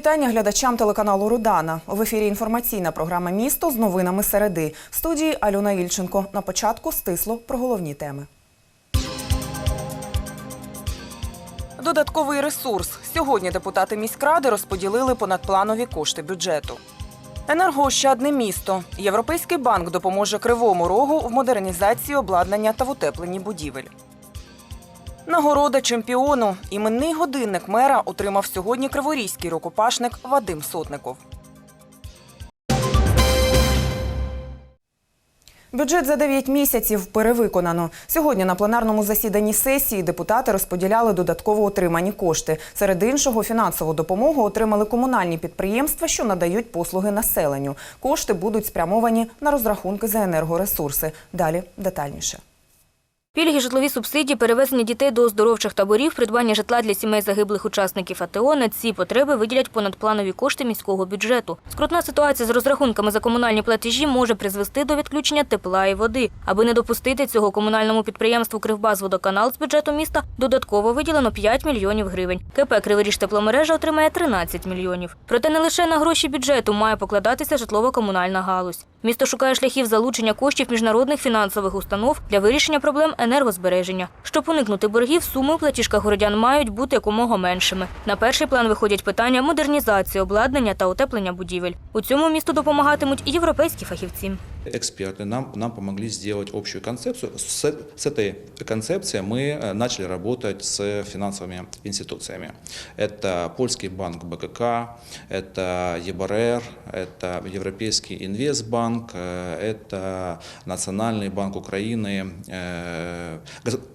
Вітання глядачам телеканалу Рудана. В ефірі інформаційна програма Місто з новинами середи. В студії Альона Ільченко. На початку стисло про головні теми. Додатковий ресурс. Сьогодні депутати міськради розподілили понадпланові кошти бюджету. Енергоощадне місто. Європейський банк допоможе Кривому Рогу в модернізації обладнання та в утепленні будівель. Нагорода чемпіону. Іменний годинник мера отримав сьогодні криворізький рукопашник Вадим Сотников. Бюджет за 9 місяців перевиконано. Сьогодні на пленарному засіданні сесії депутати розподіляли додатково отримані кошти. Серед іншого, фінансову допомогу отримали комунальні підприємства, що надають послуги населенню. Кошти будуть спрямовані на розрахунки за енергоресурси. Далі детальніше. Пільги, житлові субсидії, перевезення дітей до оздоровчих таборів, придбання житла для сімей загиблих учасників АТО на ці потреби виділять понадпланові кошти міського бюджету. Скрутна ситуація з розрахунками за комунальні платежі може призвести до відключення тепла і води. Аби не допустити цього комунальному підприємству Кривбазводоканал з бюджету міста додатково виділено 5 мільйонів гривень. КП Криворіж тепломережа отримає 13 мільйонів. Проте не лише на гроші бюджету має покладатися житлово-комунальна галузь. Місто шукає шляхів залучення коштів міжнародних фінансових установ для вирішення проблем енергозбереження. Щоб уникнути боргів, суми у платіжках городян мають бути якомога меншими. На перший план виходять питання модернізації обладнання та утеплення будівель. У цьому місту допомагатимуть і європейські фахівці. Эксперты нам, нам помогли сделать общую концепцию. С, с этой концепцией мы э, начали работать с финансовыми институциями. Это Польский банк БКК, это ЕБРР, это Европейский инвестбанк, э, это Национальный банк Украины, э, гос-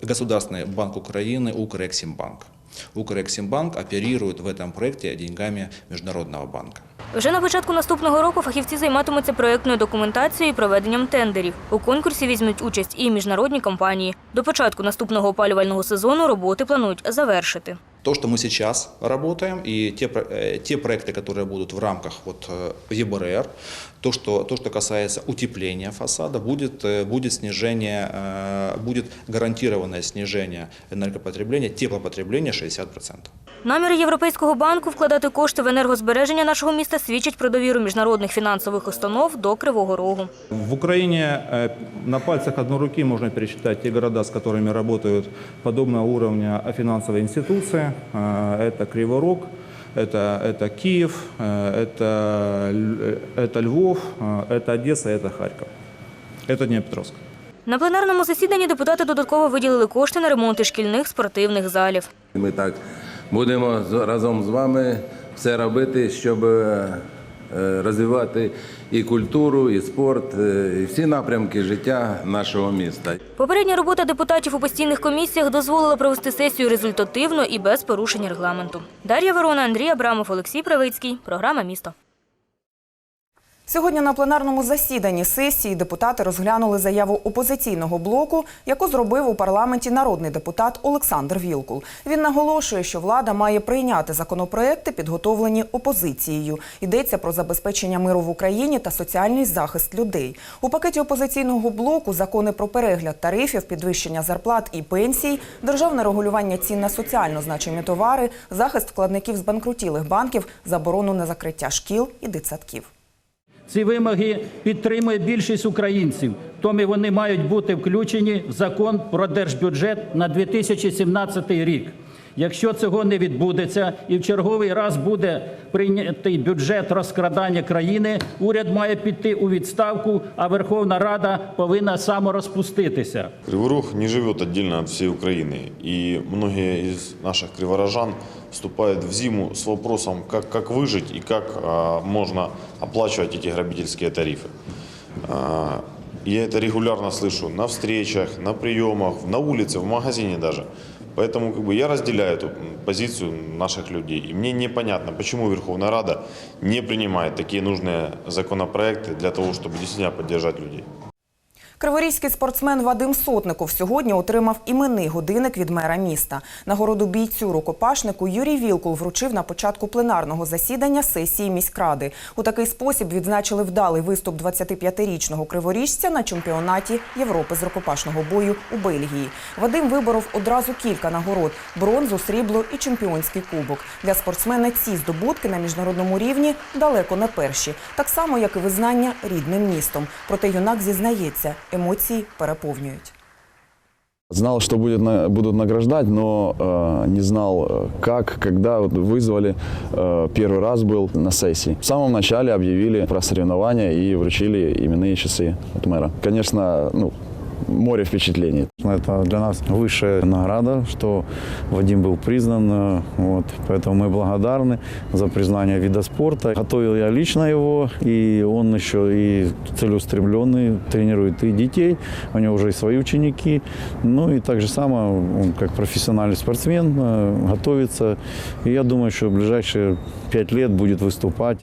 Государственный банк Украины, Укрексимбанк. Укрексимбанк оперирует в этом проекте деньгами Международного банка. Вже на початку наступного року фахівці займатимуться проєктною документацією і проведенням тендерів. У конкурсі візьмуть участь і міжнародні компанії. До початку наступного опалювального сезону роботи планують завершити. То, что мы сейчас работаем, и те, про- э, те проекты, которые будут в рамках вот, э, ЕБРР, то что, то, что касается утепления фасада, будет, э, будет снижение, э, будет гарантированное снижение энергопотребления, теплопотребления 60%. Наміри Європейського банку вкладати кошти в енергозбереження нашого міста свідчать про довіру міжнародних фінансових установ до Кривого Рогу. В Украине э, на пальцах одной руки можно пересчитать те города, с которыми работают подобного уровня финансовые институции. Э, Это Криворог, это, это Киев, э, это, Ль- это Львов, э, это Одесса, это Харьков. Это Днепропетровск. На пленарному засіданні депутати додатково виділили кошти на ремонти шкільних спортивних залів. Ми так будемо з- разом з вами все робити, щоб е, е, розвивати і культуру, і спорт, е, і всі напрямки життя нашого міста. Попередня робота депутатів у постійних комісіях дозволила провести сесію результативно і без порушень регламенту. Дар'я Ворона, Андрій Абрамов, Олексій Правицький. Програма «Місто». Сьогодні на пленарному засіданні сесії депутати розглянули заяву опозиційного блоку, яку зробив у парламенті народний депутат Олександр Вілкул. Він наголошує, що влада має прийняти законопроекти, підготовлені опозицією. Йдеться про забезпечення миру в Україні та соціальний захист людей. У пакеті опозиційного блоку закони про перегляд тарифів, підвищення зарплат і пенсій, державне регулювання цін на соціально значимі товари, захист вкладників збанкрутілих банків, заборону на закриття шкіл і дитсадків. Ці вимоги підтримує більшість українців, тому вони мають бути включені в закон про держбюджет на 2017 рік. Якщо цього не відбудеться і в черговий раз буде прийнятий бюджет розкрадання країни, уряд має піти у відставку, а Верховна Рада повинна саморозпуститися. Кривой Рог не живет отдельно от всей Украины, и многие из наших криворожан вступают в зиму с вопросом, как, как выжить и как а, можно оплачивать эти грабительские тарифы. А, я это регулярно слышу на встречах, на приемах, на улице, в магазине даже. Поэтому как бы, я разделяю эту м, позицию наших людей. И мне непонятно, почему Верховная Рада не принимает такие нужные законопроекты для того, чтобы действительно поддержать людей. Криворізький спортсмен Вадим Сотников сьогодні отримав іменний годинник від мера міста. Нагороду бійцю рукопашнику Юрій Вілкул вручив на початку пленарного засідання сесії міськради. У такий спосіб відзначили вдалий виступ 25-річного криворіжця на чемпіонаті Європи з рукопашного бою у Бельгії. Вадим виборов одразу кілька нагород: бронзу, срібло і чемпіонський кубок. Для спортсмена ці здобутки на міжнародному рівні далеко не перші, так само як і визнання рідним містом. Проте юнак зізнається, емоції переповнюють. Знал, что будет, на- будут награждать, но э, не знал, э, как, когда. Вот вызвали, э, первый раз был на сессии. В самом начале объявили про соревнования и вручили именные часы от мэра. Конечно, ну, море впечатлений. Это для нас высшая награда, что Вадим был признан. э, Вот, поэтому мы благодарны за признание вида спорта. Готовил я лично его, и он еще и целеустремленный, тренирует и детей, у него уже и свои ученики. Ну и так же самое, он как профессиональный спортсмен э, готовится. И я думаю, что в ближайшие пять лет будет выступать.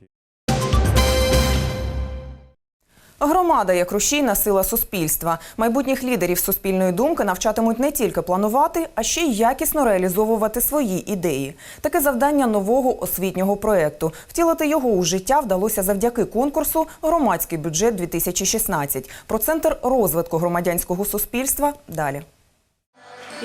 Громада як рушійна сила суспільства. Майбутніх лідерів суспільної думки навчатимуть не тільки планувати, а ще й якісно реалізовувати свої ідеї. Таке завдання нового освітнього проєкту. Втілити його у життя вдалося завдяки конкурсу Громадський бюджет 2016 Про центр розвитку громадянського суспільства далі.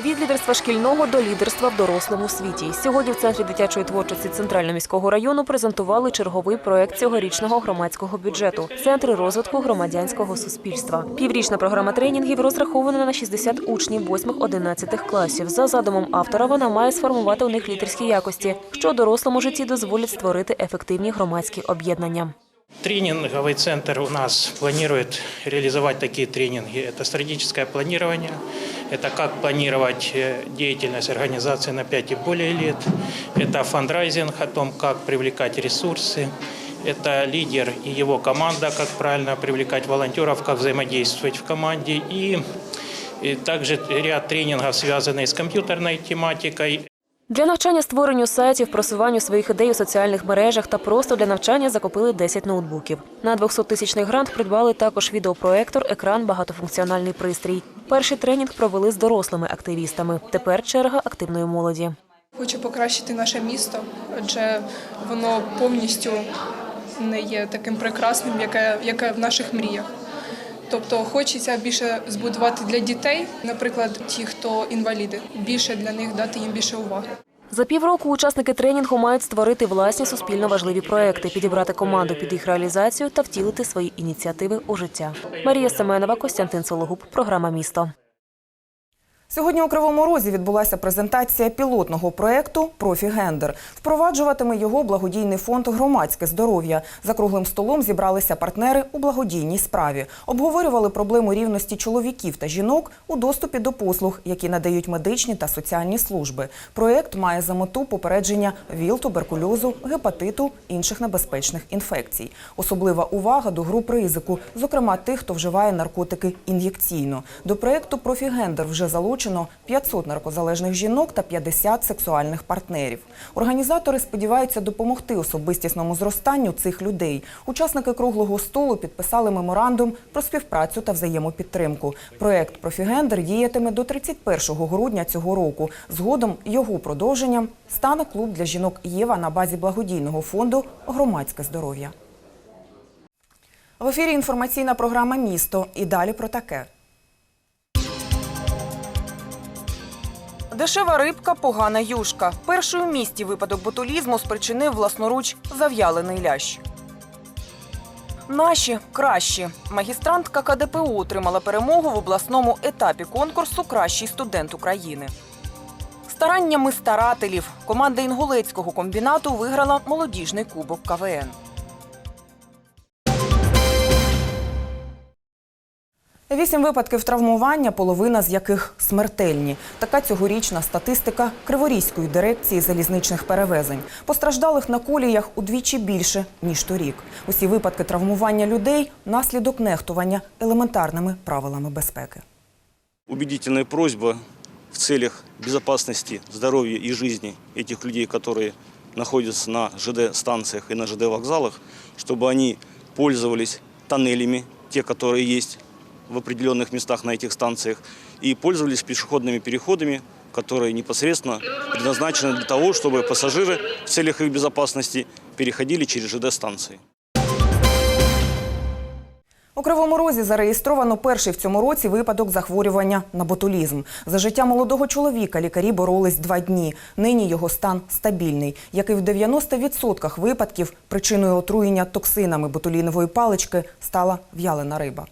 Від лідерства шкільного до лідерства в дорослому світі. Сьогодні в центрі дитячої творчості Центрального міського району презентували черговий проект цьогорічного громадського бюджету Центри розвитку громадянського суспільства. Піврічна програма тренінгів розрахована на 60 учнів 8-11 класів. За задумом автора, вона має сформувати у них лідерські якості, що у дорослому житті дозволять створити ефективні громадські об'єднання. Тренинговый центр у нас планирует реализовать такие тренинги. Это стратегическое планирование, это как планировать э, деятельность организации на 5 и более лет, это фандрайзинг о том, как привлекать ресурсы, это лидер и его команда, как правильно привлекать волонтеров, как взаимодействовать в команде и, и также ряд тренингов, связанных с компьютерной тематикой. Для навчання створенню сайтів, просуванню своїх ідей у соціальних мережах та просто для навчання закупили 10 ноутбуків. На 200-тисячний грант придбали також відеопроектор, екран, багатофункціональний пристрій. Перший тренінг провели з дорослими активістами. Тепер черга активної молоді. Хочу покращити наше місто, адже воно повністю не є таким прекрасним, яке, яке в наших мріях. Тобто хочеться більше збудувати для дітей, наприклад, ті, хто інваліди, більше для них дати їм більше уваги. За півроку учасники тренінгу мають створити власні суспільно важливі проекти, підібрати команду під їх реалізацію та втілити свої ініціативи у життя. Марія Семенова, Костянтин Сологуб, програма Місто. Сьогодні у Кривому Розі відбулася презентація пілотного проєкту «Профігендер». Впроваджуватиме його благодійний фонд «Громадське здоров'я». За круглим столом зібралися партнери у благодійній справі. Обговорювали проблему рівності чоловіків та жінок у доступі до послуг, які надають медичні та соціальні служби. Проєкт має за мету попередження ВІЛ, туберкульозу, гепатиту, інших небезпечних інфекцій. Особлива увага до груп ризику, зокрема тих, хто вживає наркотики ін'єкційно. До проєкту «Профігендер» вже залучено 500 наркозалежних жінок та 50 сексуальних партнерів. Організатори сподіваються допомогти особистісному зростанню цих людей. Учасники круглого столу підписали меморандум про співпрацю та взаємопідтримку. Проект «Профігендер» діятиме до 31 грудня цього року. Згодом його продовженням стане клуб для жінок Єва на базі благодійного фонду Громадське здоров'я. В ефірі інформаційна програма Місто. І далі про таке. Дешева рибка, погана юшка. Перший у місті випадок ботулізму спричинив власноруч зав'ялений лящ. Наші кращі. Магістрантка КДПУ отримала перемогу в обласному етапі конкурсу Кращий студент України. Стараннями старателів команда інгулецького комбінату виграла молодіжний кубок КВН. Вісім випадків травмування, половина з яких смертельні. Така цьогорічна статистика Криворізької дирекції залізничних перевезень. Постраждалих на коліях удвічі більше, ніж торік. Усі випадки травмування людей – наслідок нехтування елементарними правилами безпеки. убедительная просьба в целях безопасности, здоровья и жизни этих людей, которые находятся на ЖД-станциях и на ЖД-вокзалах, чтобы они пользовались тоннелями, те, которые есть в определенных местах на этих станциях и пользовались пешеходными переходами, которые непосредственно предназначены для того, чтобы пассажиры в целях их безопасности переходили через ЖД-станции. У Кривому Розі зареєстровано перший в цьому році випадок захворювання на ботулізм. За життя молодого чоловіка лікарі боролись два дні. Нині його стан стабільний. Як і в 90% випадків, причиною отруєння токсинами ботулінової палички стала в'ялена риба.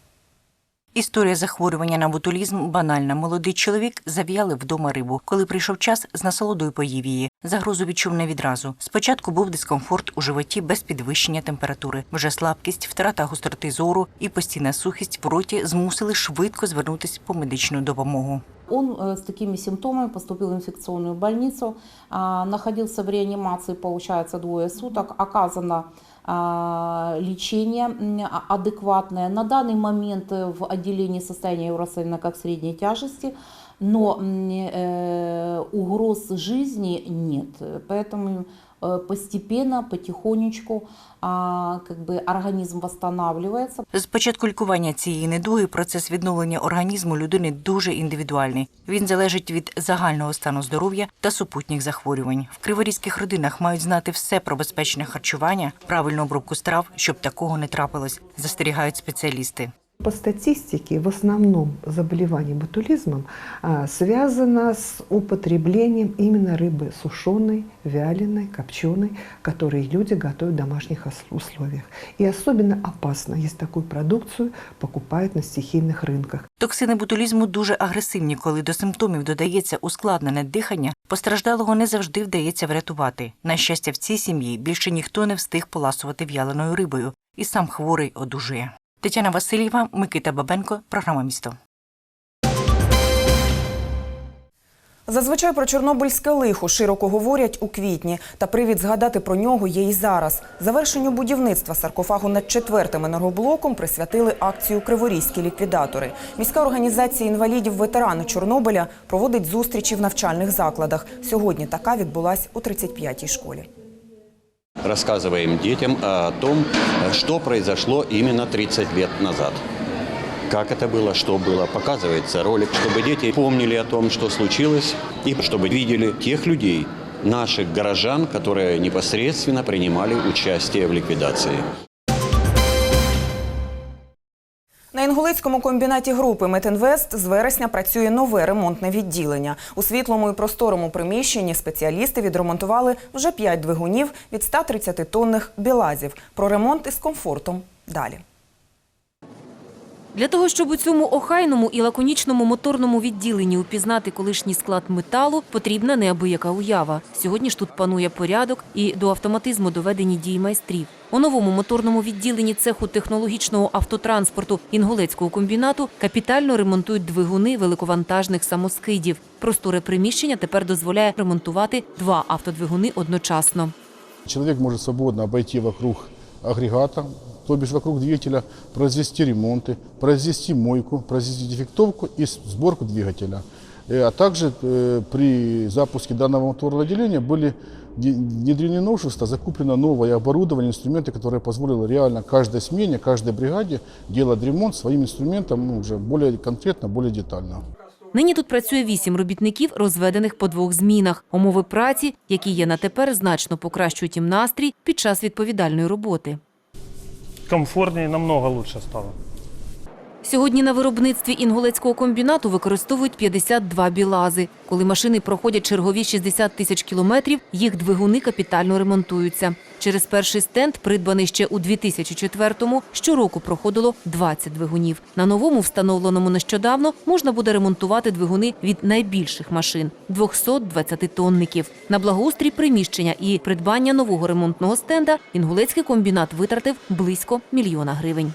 Історія захворювання на ботулізм банальна. Молодий чоловік зав'яли вдома рибу. Коли прийшов час, з насолодою поїв її. Загрозу відчув не відразу. Спочатку був дискомфорт у животі без підвищення температури. Вже слабкість, втрата гостроти зору і постійна сухість в роті змусили швидко звернутися по медичну допомогу. Он с такими симптомами поступил в инфекционную больницу, находился в реанимации, получается, двое суток, оказано а, лечение м, а- адекватное. На данный момент э, в отделении состояние его расценено как средней тяжести, но м, э, угроз жизни нет. Поэтому э, постепенно, потихонечку а, как бы организм восстанавливается, З початку лікування цієї недуги процес відновлення організму людини дуже індивідуальний. Він залежить від загального стану здоров'я та супутніх захворювань. В криворізьких родинах мають знати все про безпечне харчування, правильну обробку страв, щоб такого не трапилось, застерігають спеціалісти. По статистике, в основном заболевание ботулизмом а, связано с употреблением именно рыбы сушеной, вяленой, копченой, которые люди готовят в домашних ос- условиях. И особенно опасно, если такую продукцию покупают на стихийных рынках. Токсини ботулізму дуже агресивні. Коли до симптомів додається ускладнене дихання, постраждалого не завжди вдається врятувати. На щастя, в цій сім'ї більше ніхто не встиг поласувати в'яленою рибою, і сам хворий одужує. Тетяна Васильєва, Микита Бабенко, програма місто. Зазвичай про Чорнобильське лихо широко говорять у квітні, та привід згадати про нього є і зараз. Завершенню будівництва саркофагу над четвертим енергоблоком присвятили акцію Криворізькі ліквідатори. Міська організація інвалідів ветерани Чорнобиля проводить зустрічі в навчальних закладах. Сьогодні така відбулась у 35-й школі Рассказываем детям о том, что произошло именно 30 лет назад. Как это было, что было. Показывается ролик, чтобы дети помнили о том, что случилось, и чтобы видели тех людей, наших горожан, которые непосредственно принимали участие в ликвидации. На інгулицькому комбінаті групи Метинвест з вересня працює нове ремонтне відділення. У світлому і просторому приміщенні спеціалісти відремонтували вже 5 двигунів від 130 тонних білазів. Про ремонт із комфортом далі. Для того, щоб у цьому охайному і лаконічному моторному відділенні упізнати колишній склад металу, потрібна неабияка уява. Сьогодні ж тут панує порядок і до автоматизму доведені дії майстрів. У новому моторному відділенні цеху технологічного автотранспорту Інгулецького комбінату капітально ремонтують двигуни великовантажних самоскидів. Просторе приміщення тепер дозволяє ремонтувати два автодвигуни одночасно. Человек может свободно обойти вокруг агрегата, то бишь вокруг двигателя, произвести ремонты, произвести мойку, произвести дефектовку и с- сборку двигателя. Э, А также э, при запуске данного моторного отделения были де- внедрены новшества, закуплено новое оборудование, инструменты, которые позволили реально каждой смене, каждой бригаде делать ремонт своим инструментом ну, уже более конкретно, более детально. Нині тут працює вісім робітників, розведених по двох змінах. Умови праці, які є на тепер, значно покращують їм настрій під час відповідальної роботи. комфортнее, намного лучше стало. Сьогодні на виробництві інгулецького комбінату використовують 52 білази. Коли машини проходять чергові 60 тисяч кілометрів, їх двигуни капітально ремонтуються. Через перший стенд, придбаний ще у 2004-му, щороку проходило 20 двигунів. На новому, встановленому нещодавно, можна буде ремонтувати двигуни від найбільших машин – 220 тонників. На благоустрій приміщення і придбання нового ремонтного стенда інгулецький комбінат витратив близько мільйона гривень.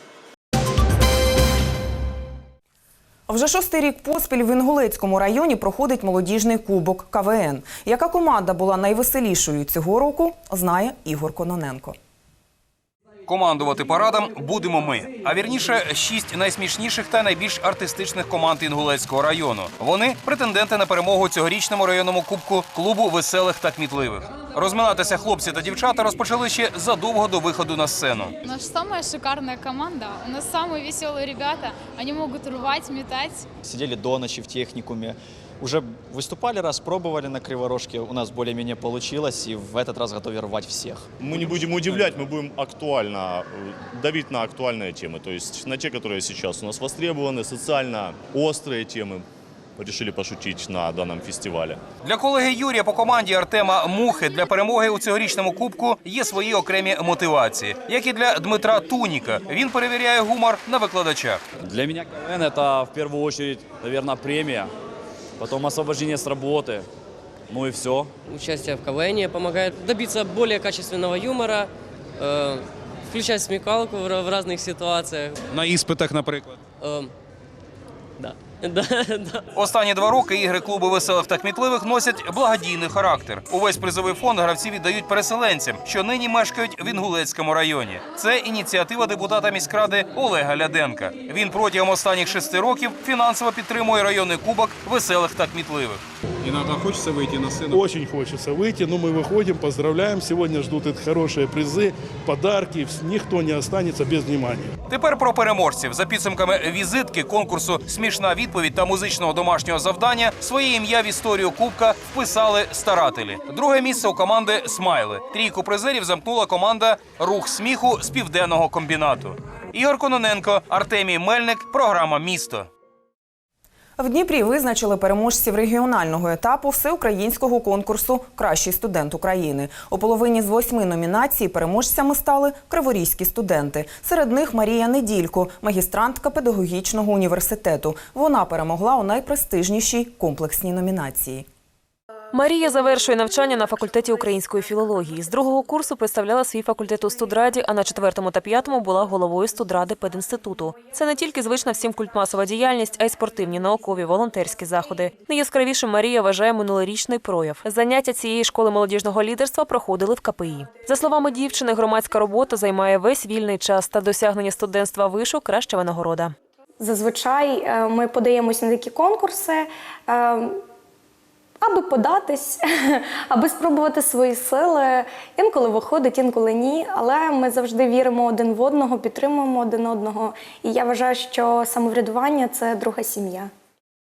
Вже шостий рік поспіль в Інгулецькому районі проходить молодіжний кубок КВН. Яка команда була найвеселішою цього року, знає Ігор Кононенко. Командувати парадом будемо ми. А вірніше, шість найсмішніших та найбільш артистичних команд Інгулецького району. Вони претенденти на перемогу цьогорічному районному кубку клубу веселих та кмітливих. Розминатися хлопці та дівчата розпочали ще задовго до виходу на сцену. Наша самая шикарная команда. У нас самые веселые ребята. Они могут рвать, метать. Сидели до ночи в техникуме Уже выступали раз, пробовали на Криворожке. У нас более-менее получилось. И в этот раз готовы рвать всех. Мы не будем удивлять, мы будем актуально э, давить на актуальные темы. То есть на те, которые сейчас у нас востребованы, социально острые темы. Решили пошутить на данном фестивале. Для колеги Юрія по команді Артема Мухи для перемоги у цьогорічному кубку є свої окремі мотивації, як і для Дмитра Туніка. Він перевіряє гумор на викладачах. Для меня КВН это в первую очередь, наверное, премия, потом освобождение с работы, ну и все. Участие в КВН помогает добиться более качественного юмора, э, включать смекалку в, в разных ситуациях. На іспитах, наприклад. Э, да. Да, да. Останні два роки ігри клубу веселих та кмітливих носять благодійний характер. Увесь призовий фонд гравці віддають переселенцям, що нині мешкають в Інгулецькому районі. Це ініціатива депутата міськради Олега Ляденка. Він протягом останніх шести років фінансово підтримує районний кубок веселих та кмітливих. Иногда хочется выйти на сцену. Очень хочется выйти, но мы выходим, поздравляем. Сегодня ждут это хорошие призы, подарки. Никто не останется без внимания. Тепер про переможців за підсумками візитки конкурсу Смішна відповідь та музичного домашнього завдання своє ім'я в історію Кубка вписали старателі. Друге місце у команди Смайли. Трійку призерів замкнула команда Рух сміху з південного комбінату. Ігор Кононенко, Артемій Мельник. Програма Місто. В Дніпрі визначили переможців регіонального етапу всеукраїнського конкурсу Кращий студент України. У половині з восьми номінацій переможцями стали криворізькі студенти. Серед них Марія Неділько, магістрантка педагогічного університету. Вона перемогла у найпрестижнішій комплексній номінації. Марія завершує навчання на факультеті української філології. З другого курсу представляла свій факультет у студраді, а на четвертому та п'ятому була головою студради пединституту. Це не тільки звична всім культмасова діяльність, а й спортивні, наукові, волонтерські заходи. Найяскравішим Марія вважає минулорічний прояв. Заняття цієї школи молодіжного лідерства проходили в КПІ. За словами дівчини, громадська робота займає весь вільний час та досягнення студентства вишу краща винагорода. Зазвичай е, ми подаємось на такі конкурси, е, аби податись, аби спробувати свої сили. Інколи виходить, інколи ні. Але ми завжди віримо один в одного, підтримуємо один одного. І я вважаю, що самоврядування це друга сім'я.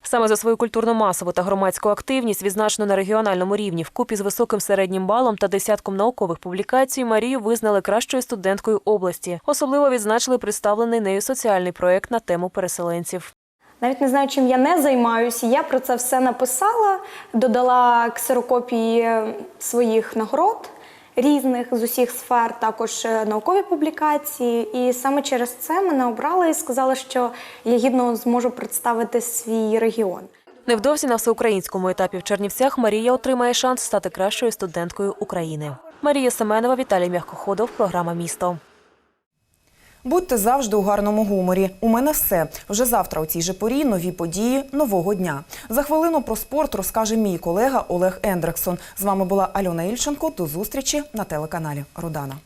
Саме за свою культурно-масову та громадську активність, відзначену на регіональному рівні, вкупі з високим середнім балом та десятком наукових публікацій, Марію визнали кращою студенткою області. Особливо відзначили представлений нею соціальний проєкт на тему переселенців. Навіть не знаю, чим я не займаюся. Я про це все написала, додала ксерокопії своїх нагород різних з усіх сфер, також е, наукові публікації. І саме через це мене обрали і сказали, що я гідно зможу представити свій регіон. Невдовзі на всеукраїнському етапі в Чернівцях Марія отримає шанс стати кращою студенткою України. Марія Семенова, Віталій Мягкоходов, програма Місто. Будьте завжди у гарному гуморі. У мене все. Вже завтра у цій же порі нові події нового дня. За хвилину про спорт розкаже мій колега Олег Ендрексон. З вами була Альона Ільченко. До зустрічі на телеканалі Родана.